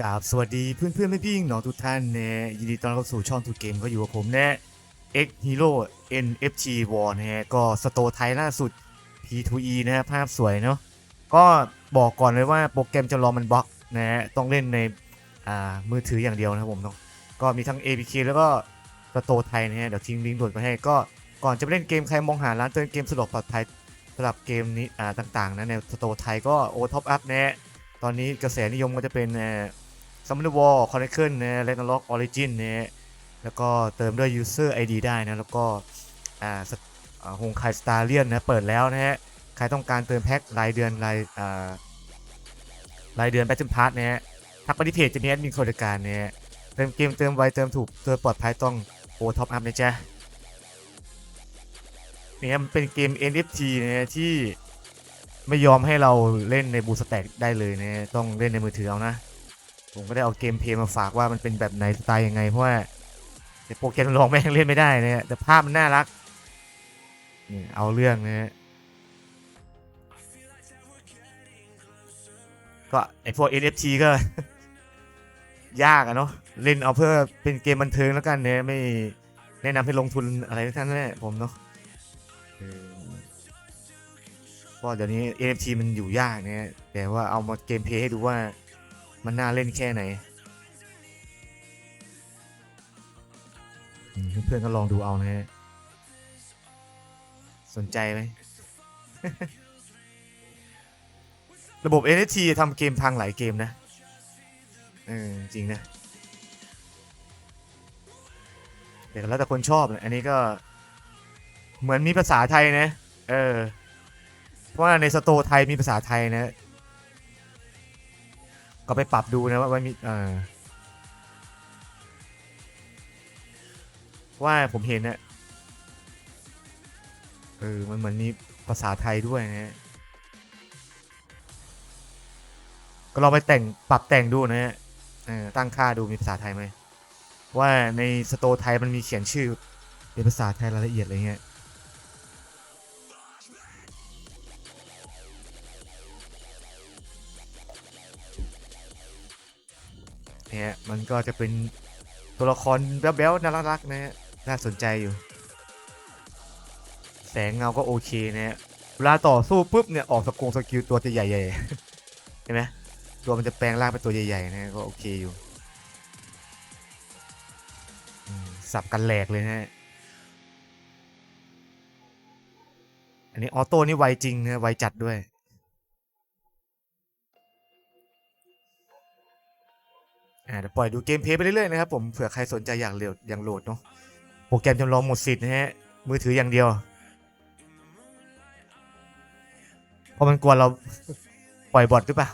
กราบสวัสดีเพื่อนเพื่อนพี่ๆน้องทุกท่านนะยินดีต้อนรับเข้าสู่ช่องทูเกมก็อยู่กับผมนะ X Hero NFT War นะฮะก็สโตไทยล่าสุด P2E นะฮะภาพสวยเนาะก็บอกก่อนเลยว่าโปรแกรมจะรอมันบล็อกนะฮะต้องเล่นในอ่ามือถืออย่างเดียวนะครับผมเนาะก็มีทั้ง APK แล้วก็สโตไทยนะฮะเดี๋ยวทิ้งลิงก์โหลดไปให้ก็ก่อนจะไปเล่นเกมใครมองหาร้านเติมเกมสะดวกปลอดภัยสำหรับเกมนี้อ่าต่างๆนะในสโตไทยก็โอท็อปอัพนะฮะตอนนี้กระแสนิยมก็จะเป็นอ่อ ซัมเมอร์วอลคอนเนคเคิลนะเลนล็อกออริจินนะแล้วก็เติมด้วย User ID ได้นะ แล้วก็อ่าฮงไคสตาร์เลียนนะเปิดแล้วนะฮะใครต้องการเติมแพ็ครายเดือนรายอ่ารายเดือนแบทเทิลพาร์ทนะฮะทักไปที่เพจจะมีแอดมินคนบริการนะฮะเติมเกมเติมไวเติมถูกเติมปลอดภัยต้องโอท็อปอัพนะจ๊ะเนี่ยมันเป็นเกม NFT นะฮะที่ไม่ยอมให้เราเล่นในบูสแต็กได้เลยนะฮะต้องเล่นในมือถือเอานะ ผมก็ได้เอาเกมเพลย์มาฝากว่ามันเป็นแบบไหนสไตล์ยังไง เพราะว่าในโปรแกรมลองแม่งเล่นไม่ได้นะฮะแต่ภาพมันน่ารักนี่เอาเรื่องนะฮะก็ไอพวก NFT ก็ ยากอะเนาะเล่นเอาเพื่อเป็นเกมบันเทิงแล้วกันเนี่ยไม่แนะนำให้ลงทุนอะไรทั้งนั้นแหละผมเนาะเออเพราะเดี๋ยวนี้ NFT มันอยู่ยากเนี่ยแต่ว่าเอามาเกมเพลย์ให้ดูว่า มันน่าเล่นแค่ไหนเพื่อนๆก็ลองดูเอานะฮะ สนใจไหม ระบบ NFT ทำเกมพังหลายเกมนะ เออ จริงนะแต่แล้วแต่คนชอบนะอันนี้ก็ เหมือนมีภาษาไทยนะ เออ เพราะว่าในสโตร์ไทยมีภาษาไทยนะ ก็ไปปรับดูนะว่าว่ามีเออว่าผมเห็นนะเออมันเหมือนมีภาษาไทยด้วยนะฮะก็ลองไปแต่งปรับแต่งดูนะฮะเออตั้งค่าดูมีภาษาไทยไหมว่าในสโตร์ไทยมันมีเขียนชื่อเป็นภาษาไทยรายละเอียดอะไรเงี้ย เนี่ยมันก็จะเป็นตัวละครแบ๊วๆน่ารักๆนะฮะน่าสนใจอยู่ แสงเงาก็โอเคนะฮะเวลาต่อสู้ปุ๊บเนี่ยออกสกงสกิลตัวจะใหญ่ๆเห็นไหมตัวมันจะแปลงร่างเป็นตัวใหญ่ๆนะก็โอเคอยู่สับกันแหลกเลยนะฮะอันนี้ออโต้นี่ไวจริงนะไวจัดด้วย อ่าเดี๋ยวปล่อยดูเกมเพลย์ไปเรื่อยๆนะครับผมเผื่อใครสนใจอยากโหลดอยากโหลดเนาะโปรแกรมจำลองหมดสิทธิ์นะฮะมือถืออย่างเดียวเพราะมันกลัวเราปล่อยบอทหรือเปล่า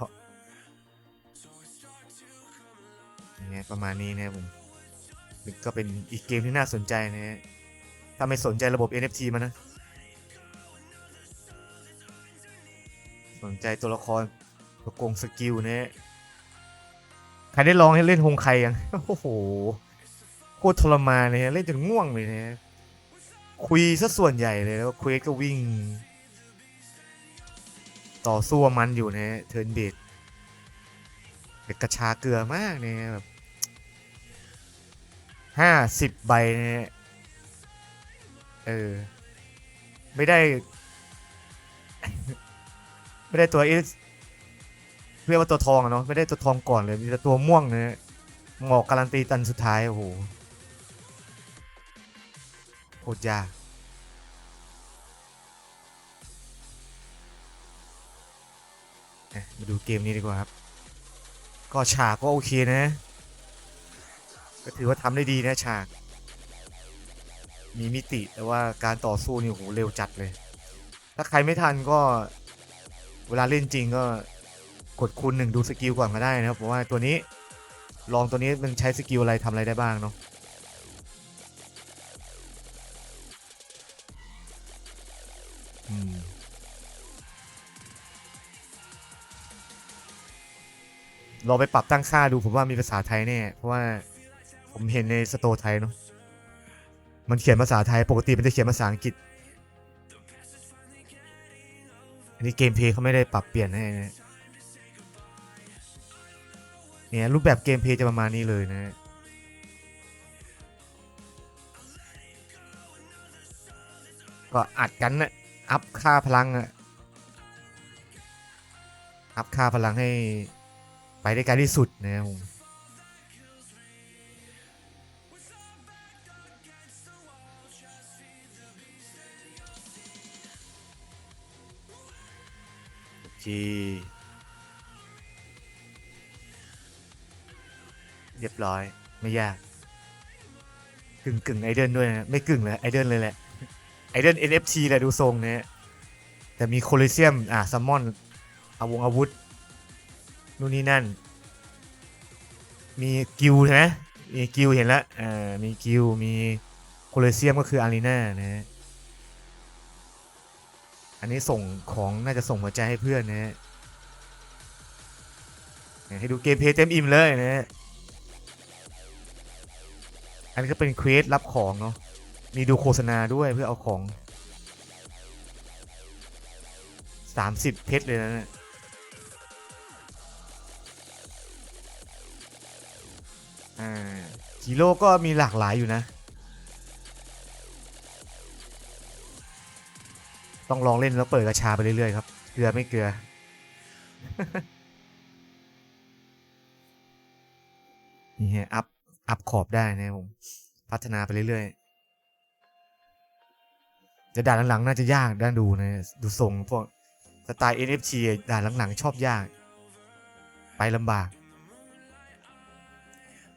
เนี่ยประมาณนี้นะครับผมก็เป็นอีกเกมที่น่าสนใจนะฮะถ้าไม่สนใจระบบ NFT มันนะ สนใจตัวละครตัวโกงสกิลนะฮะ ครได้ลองให้เล่นฮงไคยังโอ้โหโคตรทรมานเลยฮะเล่นจนง่วงเลยนะคุยซะส่วนใหญ่เลยแล้วเควสก็วิ่ง ต่อสู้มันอยู่นะเทิร์นเบดเด็กกระชาเกลือมากเนี่ยแบบห้าสิบใบนะฮะเออ ไม่ได้ ไม่ได้ตัวเอส เรียกว่าตัวทองอะเนาะไม่ได้ตัวทองก่อนเลยมีแต่ตัวม่วงเนะฮะหมอกการันตีตันสุดท้ายโอ้โหโคตรยากมาดูเกมนี้ดีกว่าครับ ก็ฉากก็โอเคนะ ก็ถือว่าทำได้ดีนะฉาก มีมิติแต่ว่าการต่อสู้นี่โหเร็วจัดเลย ถ้าใครไม่ทันก็เวลาเล่นจริงก็ กดคูณหนึ่งดูสกิลก่อนก็ได้นะครับเพราะว่าตัวนี้ลองตัวนี้มันใช้สกิลอะไรทำอะไรได้บ้างเนาะอืมลองไปปรับตั้งค่าดูผมว่ามีภาษาไทยแน่เพราะว่าผมเห็นในสโตร์ไทยเนาะมันเขียนภาษาไทยปกติมันจะเขียนภาษาอังกฤษ อันนี้เกมเพลย์เขาไม่ได้ปรับเปลี่ยนให้นะ เนี่ยรูปแบบเกมเพย์จะประมาณนี้เลยนะฮะก็อัดกันนะอัพค่าพลังอะอัพค่าพลังให้ไปได้ไกลที่สุดนะครับผมโอเค เรียบร้อย ไม่ยาก กึ่งกึ่งไอเดนด้วยนะไม่กึ่งเลยไอเดนเลยแหละไอเดน NFT แหละดูทรงเนี่ยแต่มีโคลิเซียม อะซัมมอนอาวงอาวุธ นู่นนี่นั่น มีกิลใช่ไหมมีกิลเห็นแล้วอ่ามีกิลมีโคลิเซียมก็คืออารีนานะฮะอันนี้ส่งของน่าจะส่งหัวใจให้เพื่อนนะฮะให้ดูเกมเพย์เต็มอิ่มเลยนะฮะ อันนี้ก็เป็นเควสรับของเนาะ มีดูโฆษณาด้วยเพื่อเอาของ 30 เพชรเลยนะเนี่ยฮีโร่ก็มีหลากหลายอยู่นะ ต้องลองเล่นแล้วเปิดกระชาไปเรื่อยๆครับ เกลือไม่เกลือ นี่ฮะอัพ อัพขอบได้นะผม พัฒนาไปเรื่อยๆจะด่านหลังๆ น่าจะยากด้านดูนะ ดูทรงพวกสไตล์ NFT ด่านหลังๆ ชอบยาก ไปลำบาก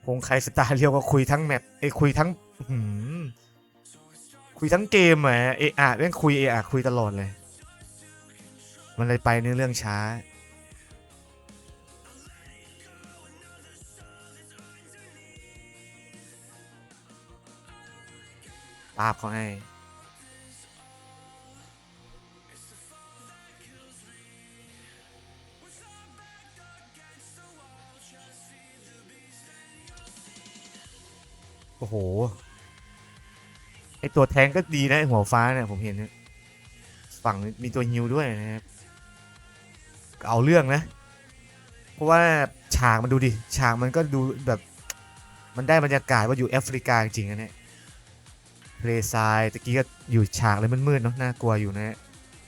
คงใครสไตล์เรียวก็คุยทั้งแมปเอ้คุยทั้งหือคุยทั้งเกมอะเอะอะเรื่องคุยเออะคุยตลอดเลย มันเลยไปเนื้อเรื่องช้า ปาบเขาให้โอ้โห ไอตัวแทงก็ดีนะ หัวฟ้าเนี่ย ผมเห็นฝั่งมีตัวฮิวด้วยนะครับ เอาเรื่องนะ เพราะว่าฉากมันดูดิ ฉากมันก็ดูแบบ มันได้บรรยากาศว่าอยู่แอฟริกาจริงๆนะเนี่ย เพลซายตะกี้ก็อยู่ฉากเลยมืดๆเนาะน่ากลัวอยู่นะฮะ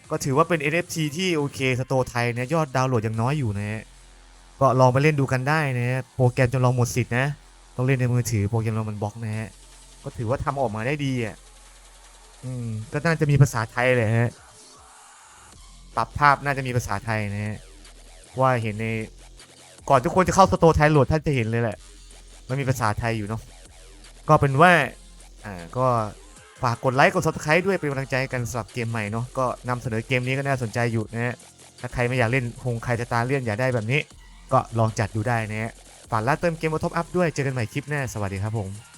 ก็ถือว่าเป็น NFT ที่โอเคสโตไทยเนี่ยยอดดาวน์โหลดยังน้อยอยู่นะฮะก็ลองไปเล่นดูกันได้นะฮะโปรแกรมจนลองหมดสิทธิ์นะต้องเล่นในมือถือโปรแกรมเรามันบล็อกนะฮะก็ถือว่าทำออกมาได้ดีอะอืมก็น่าจะมีภาษาไทยเลยฮะปรับภาพน่าจะมีภาษาไทยนะฮะว่าเห็นในก่อนทุกคนจะเข้าสโตไทยโหลดท่านจะเห็นเลยแหละมันมีภาษาไทยอยู่เนาะก็เป็นว่า อ่าก็ฝากกดไลค์กด subscribe ด้วยเป็นกำลังใจให้กันสำหรับเกมใหม่เนาะก็นำเสนอเกมนี้ก็น่าสนใจอยู่นะฮะถ้าใครไม่อยากเล่นคงใครจะตาเลี่ยนอยากได้แบบนี้ ก็ลองจัดดูได้นะฮะฝากลาเติมเกมมาท็อปอัพด้วยเจอกันใหม่คลิปหน้าสวัสดีครับผม